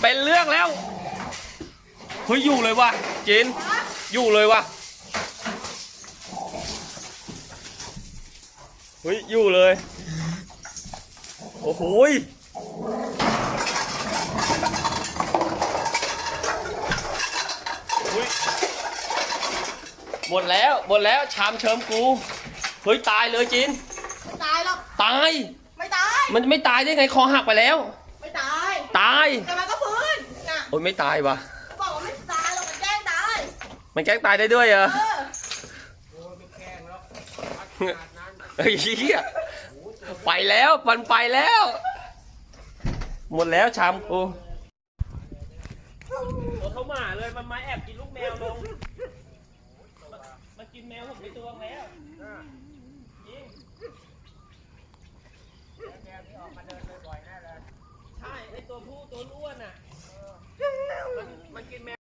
เป็นเรื่องแล้ว เฮ้ยอยู่เลยว่ะจินอยู่เลยว่ะเฮ้ยอยู่เลย โอ้โหยเฮ้ยหมดแล้วหมดแล้วชามเชิมกูเฮ้ยตายเลยจินไม่ตายหรอกตาย ไม่ตาย มันไม่ตายได้ไงคอหักไปแล้ว ไม่ตาย ตาย แต่มันก็ฟื้นน่ะ โอ้ยไม่ตายวะบอกว่าไม่ตายหรอกมันแกล้งตายมันแกล้งตายได้ด้วยเหรอเออเฮ้ยเหี้ยไปแล้วมันไปแล้ว หมดแล้วชามกูเขาหมาเลยมันมาแอบกินลูกแมวลงมากินแมวผมไปตัวแล้วจริงใช่ไอตัวผู้ตัวอ้วนอะ มันมันกินแมว